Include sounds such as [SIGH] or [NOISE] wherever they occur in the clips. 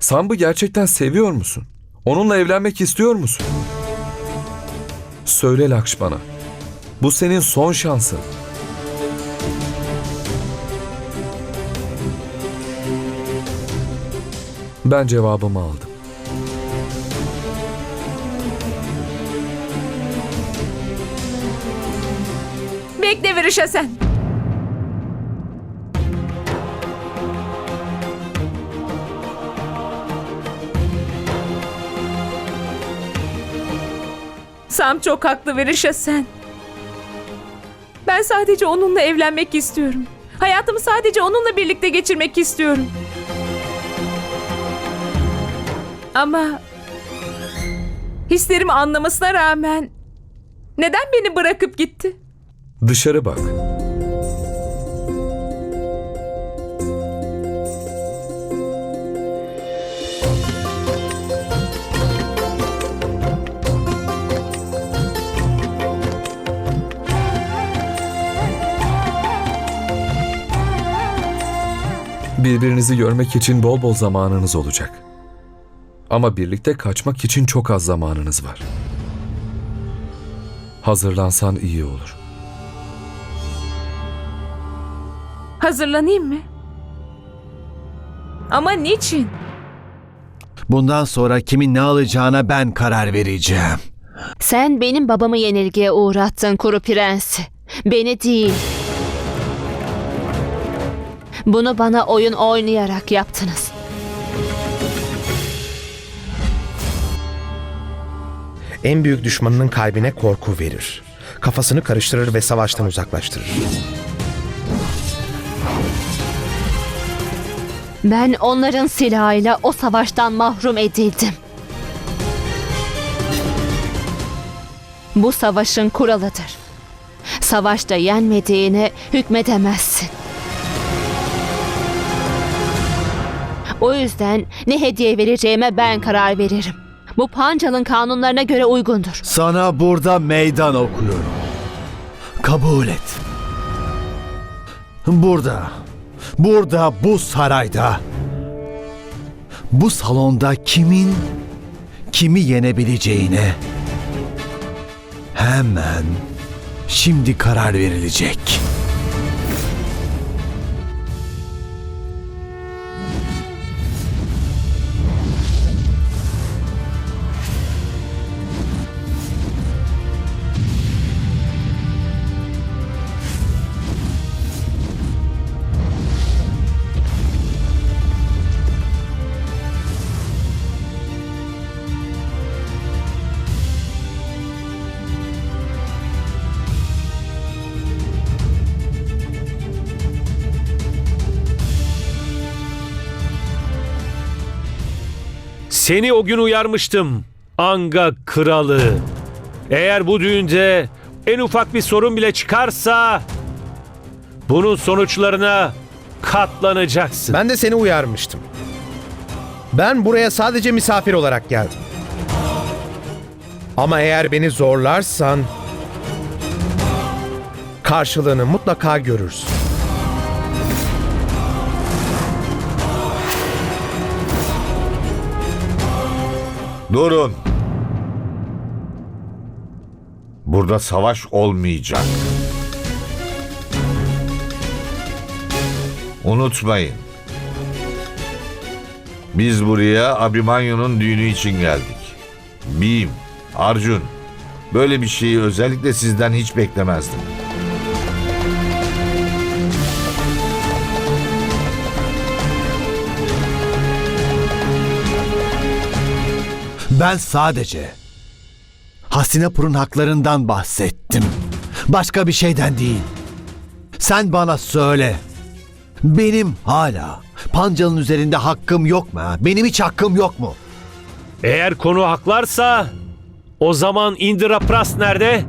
Samb'ı gerçekten seviyor musun? Onunla evlenmek istiyor musun? Söyle Lakşmana. Bu senin son şansın. Ben cevabımı aldım. Bekle Virişa sen. Sam çok haklı Virişa sen. Ben sadece onunla evlenmek istiyorum. Hayatımı sadece onunla birlikte geçirmek istiyorum. Ama hislerimi anlamasına rağmen neden beni bırakıp gitti? Dışarı bak. Birbirinizi görmek için bol bol zamanınız olacak. Ama birlikte kaçmak için çok az zamanınız var. Hazırlansan iyi olur. Hazırlanayım mı? Ama niçin? Bundan sonra kimin ne alacağına ben karar vereceğim. Sen benim babamı yenilgiye uğrattın kuru prens. Beni değil. Bunu bana oyun oynayarak yaptınız. En büyük düşmanının kalbine korku verir. Kafasını karıştırır ve savaştan uzaklaştırır. Ben onların silahıyla o savaştan mahrum edildim. Bu savaşın kuralıdır. Savaşta yenmediğine hükmedemezsin. O yüzden ne hediye vereceğime ben karar veririm. Bu Pancal'ın kanunlarına göre uygundur. Sana burada meydan okuyorum. Kabul et. Burada, burada bu sarayda, bu salonda kimin kimi yenebileceğine hemen şimdi karar verilecek. Seni o gün uyarmıştım. Anga kralı. Eğer bu düğünde en ufak bir sorun bile çıkarsa bunun sonuçlarına katlanacaksın. Ben de seni uyarmıştım. Ben buraya sadece misafir olarak geldim. Ama eğer beni zorlarsan karşılığını mutlaka görürsün. Durun. Burada savaş olmayacak. Unutmayın. Biz buraya Abimanyu'nun düğünü için geldik. Bim, Arjun. Böyle bir şeyi özellikle sizden hiç beklemezdim. Ben sadece Hastinapur'un haklarından bahsettim. Başka bir şeyden değil. Sen bana söyle. Benim hala Pancal'ın üzerinde hakkım yok mu? ha? Benim hiç hakkım yok mu? Eğer konu haklarsa o zaman Indira Pras nerede?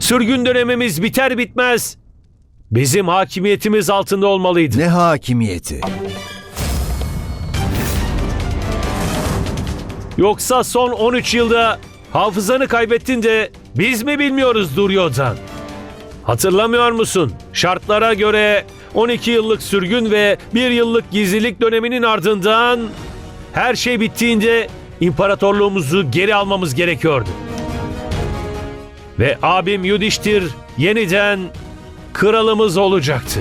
Sürgün dönemimiz biter bitmez. Bizim hakimiyetimiz altında olmalıydı. Ne hakimiyeti? Yoksa son 13 yılda hafızanı kaybettin de biz mi bilmiyoruz Duryodhan? Hatırlamıyor musun? Şartlara göre 12 yıllık sürgün ve 1 yıllık gizlilik döneminin ardından Her şey bittiğinde imparatorluğumuzu geri almamız gerekiyordu. Ve abim Yudiştir yeniden kralımız olacaktı.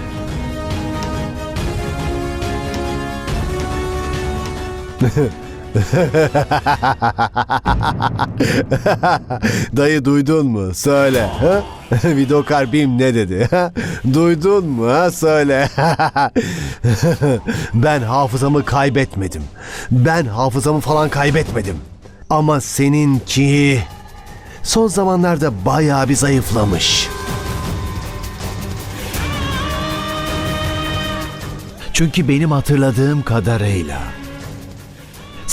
[LAUGHS] [LAUGHS] Dayı duydun mu? Söyle. Ha? [LAUGHS] Vidokar ne dedi? Duydun mu? Ha? Söyle. [LAUGHS] ben hafızamı kaybetmedim. Ben hafızamı falan kaybetmedim. Ama seninki son zamanlarda bayağı bir zayıflamış. Çünkü benim hatırladığım kadarıyla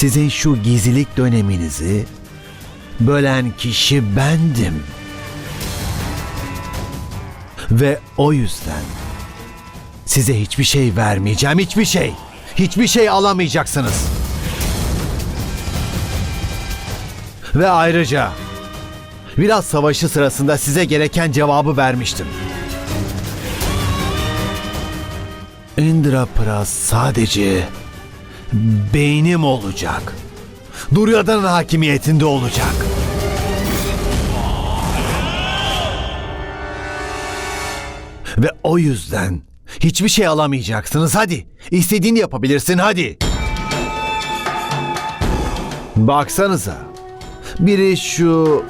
sizin şu gizlilik döneminizi bölen kişi bendim. Ve o yüzden size hiçbir şey vermeyeceğim, hiçbir şey. Hiçbir şey alamayacaksınız. Ve ayrıca biraz savaşı sırasında size gereken cevabı vermiştim. Indrapras sadece beynim olacak. Duryodhan'ın hakimiyetinde olacak. Ve o yüzden hiçbir şey alamayacaksınız. Hadi. İstediğini yapabilirsin hadi. Baksanıza. Biri şu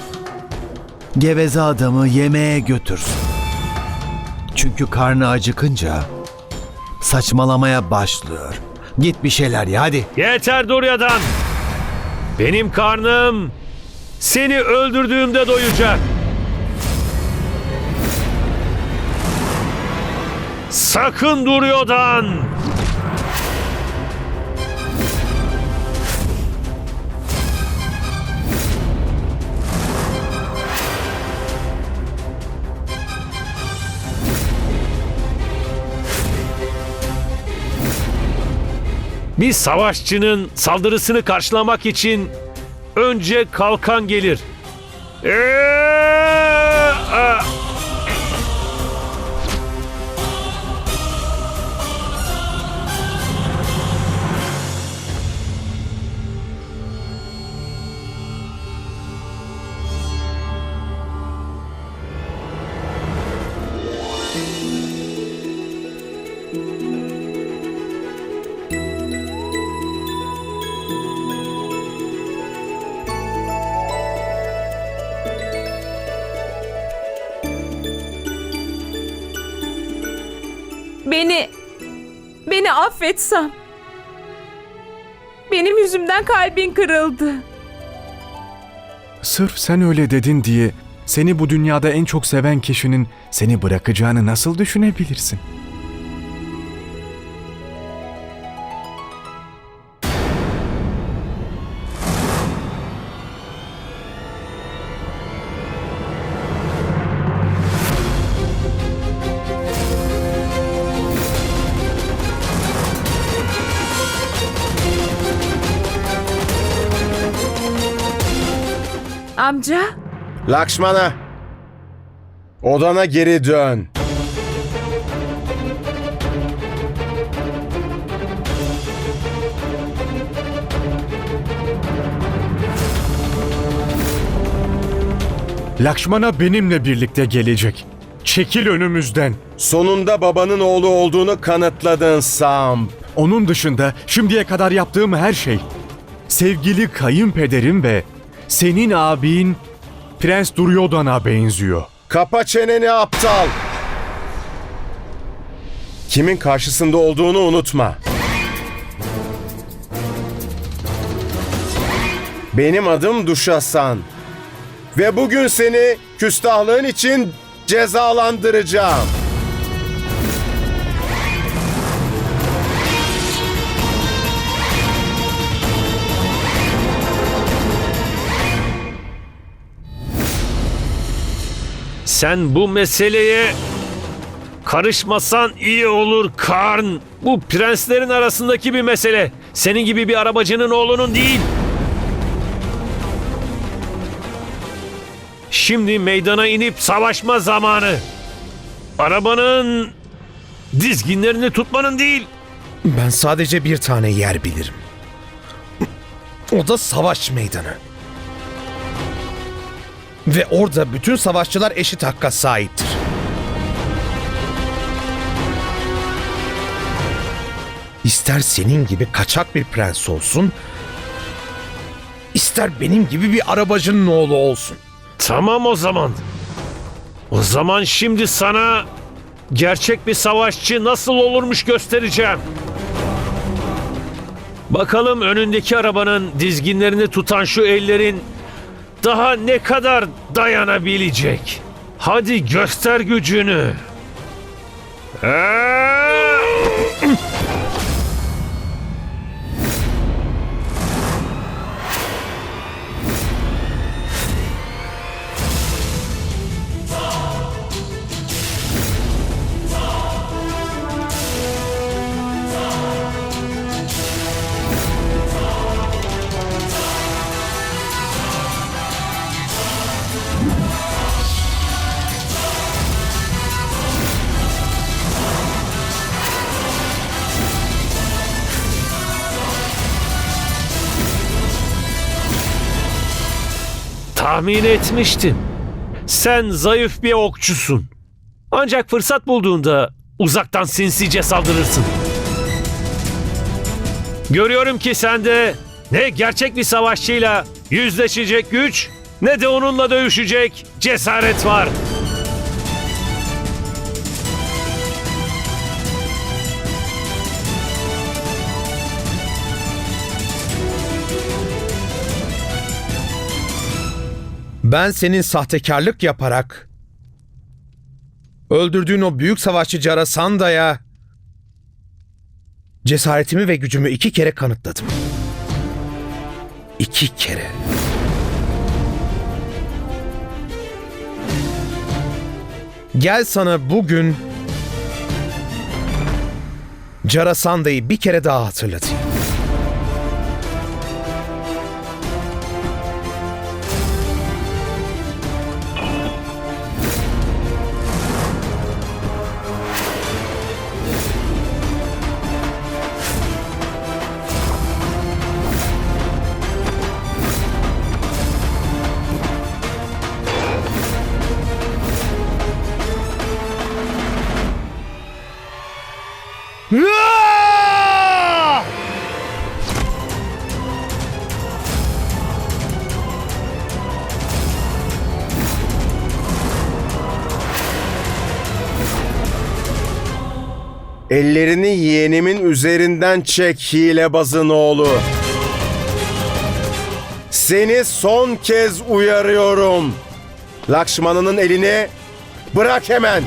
geveze adamı yemeğe götürsün. Çünkü karnı acıkınca saçmalamaya başlıyor. Git bir şeyler ye hadi. Yeter Durya'dan. Benim karnım seni öldürdüğümde doyacak. Sakın Durya'dan. Bir savaşçının saldırısını karşılamak için önce kalkan gelir. Eee! Beni, beni affetsen. Benim yüzümden kalbin kırıldı. Sırf sen öyle dedin diye seni bu dünyada en çok seven kişinin seni bırakacağını nasıl düşünebilirsin? Amca, Lakşmana! Odana geri dön. Lakşmana benimle birlikte gelecek. Çekil önümüzden. Sonunda babanın oğlu olduğunu kanıtladın Sam. Onun dışında şimdiye kadar yaptığım her şey sevgili kayınpederim ve senin abin Prens Duryodhan'a benziyor. Kapa çeneni aptal. Kimin karşısında olduğunu unutma. Benim adım Duşasan. Ve bugün seni küstahlığın için cezalandıracağım. Sen bu meseleye karışmasan iyi olur Karn. Bu prenslerin arasındaki bir mesele. Senin gibi bir arabacının oğlunun değil. Şimdi meydana inip savaşma zamanı. Arabanın dizginlerini tutmanın değil. Ben sadece bir tane yer bilirim. O da savaş meydanı. Ve orada bütün savaşçılar eşit hakka sahiptir. İster senin gibi kaçak bir prens olsun, ister benim gibi bir arabacının oğlu olsun. Tamam o zaman. O zaman şimdi sana gerçek bir savaşçı nasıl olurmuş göstereceğim. Bakalım önündeki arabanın dizginlerini tutan şu ellerin daha ne kadar dayanabilecek. Hadi göster gücünü. Aa! Tahmin etmiştim. Sen zayıf bir okçusun. Ancak fırsat bulduğunda uzaktan sinsice saldırırsın. Görüyorum ki sende ne gerçek bir savaşçıyla yüzleşecek güç ne de onunla dövüşecek cesaret var. Ben senin sahtekarlık yaparak öldürdüğün o büyük savaşçı Jarasanda'ya cesaretimi ve gücümü iki kere kanıtladım. İki kere. Gel sana bugün Jarasanda'yı bir kere daha hatırlatayım. Ellerini yeğenimin üzerinden çek hilebazın oğlu. Seni son kez uyarıyorum. Lakşman'ın elini bırak hemen.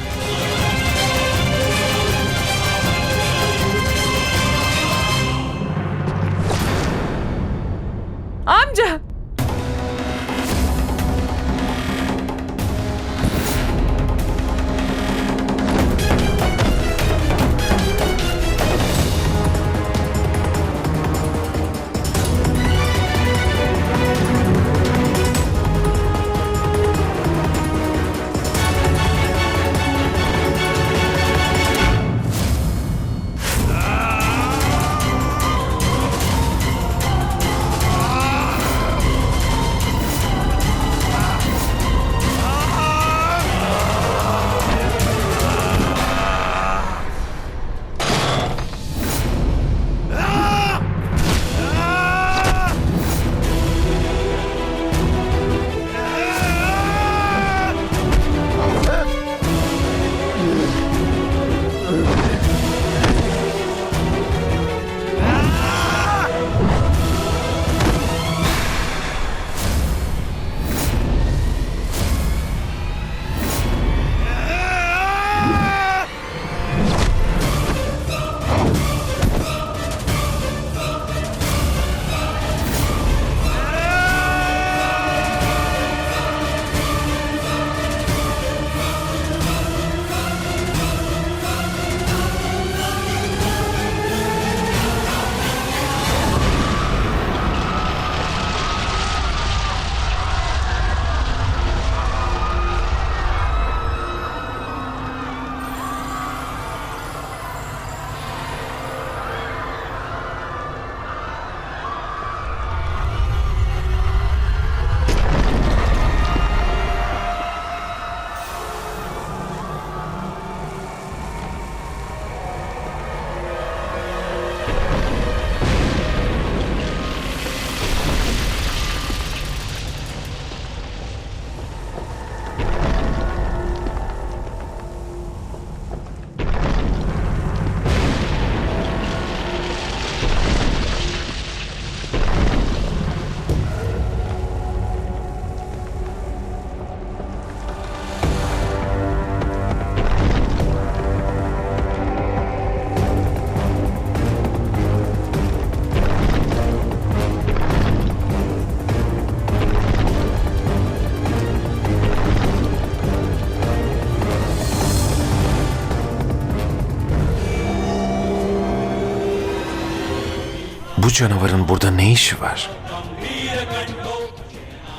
Bu canavarın burada ne işi var?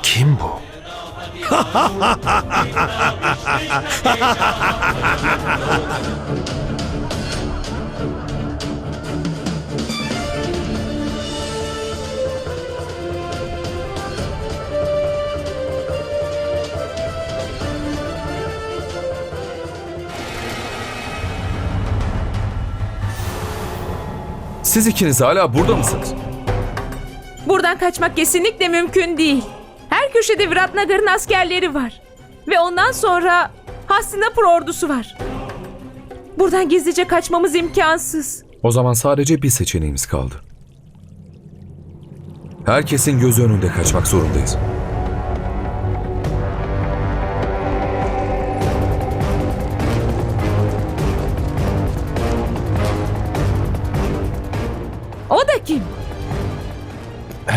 Kim bu? [LAUGHS] Siz ikiniz hala burada mısınız? Buradan kaçmak kesinlikle mümkün değil. Her köşede Viratnagar'ın askerleri var. Ve ondan sonra Hastinapur ordusu var. Buradan gizlice kaçmamız imkansız. O zaman sadece bir seçeneğimiz kaldı. Herkesin gözü önünde kaçmak zorundayız.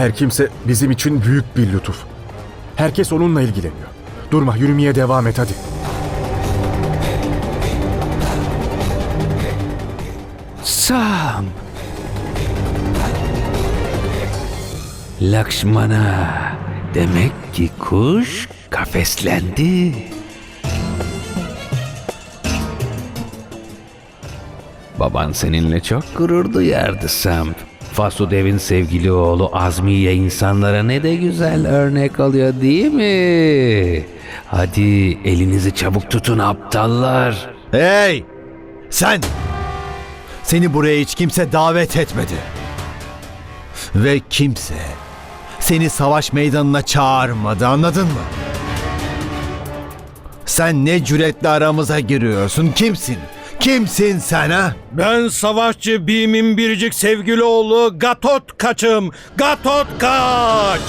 Her kimse bizim için büyük bir lütuf. Herkes onunla ilgileniyor. Durma, yürümeye devam et hadi. Sam. Lakşmana. Demek ki kuş kafeslendi. Baban seninle çok gurur duyardı Sam. Fasudev'in sevgili oğlu Azmiye insanlara ne de güzel örnek oluyor değil mi? Hadi elinizi çabuk tutun aptallar. Hey! Sen! Seni buraya hiç kimse davet etmedi. Ve kimse seni savaş meydanına çağırmadı anladın mı? Sen ne cüretle aramıza giriyorsun? Kimsin? Kimsin sen ha? Ben savaşçı Bim'in biricik sevgili oğlu Gatot Kaç'ım. Gatot Kaç!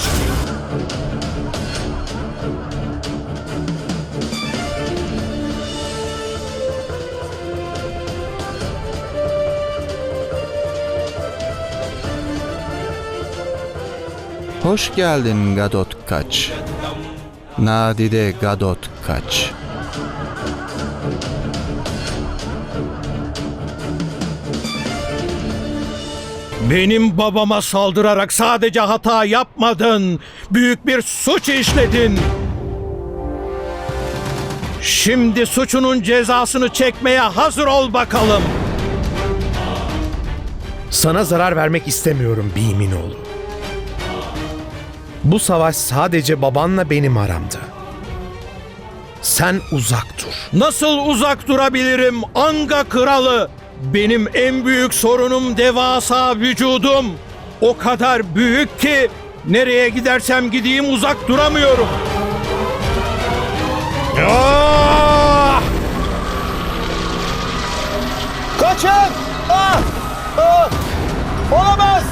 Hoş geldin Gadot Kaç. Nadide Gadot Kaç. Benim babama saldırarak sadece hata yapmadın. Büyük bir suç işledin. Şimdi suçunun cezasını çekmeye hazır ol bakalım. Sana zarar vermek istemiyorum Bim'in oğlu. Bu savaş sadece babanla benim aramda. Sen uzak dur. Nasıl uzak durabilirim Anga kralı? Benim en büyük sorunum devasa vücudum. O kadar büyük ki nereye gidersem gideyim uzak duramıyorum. Ah! Kaçın! Ah! Ah! Olamaz!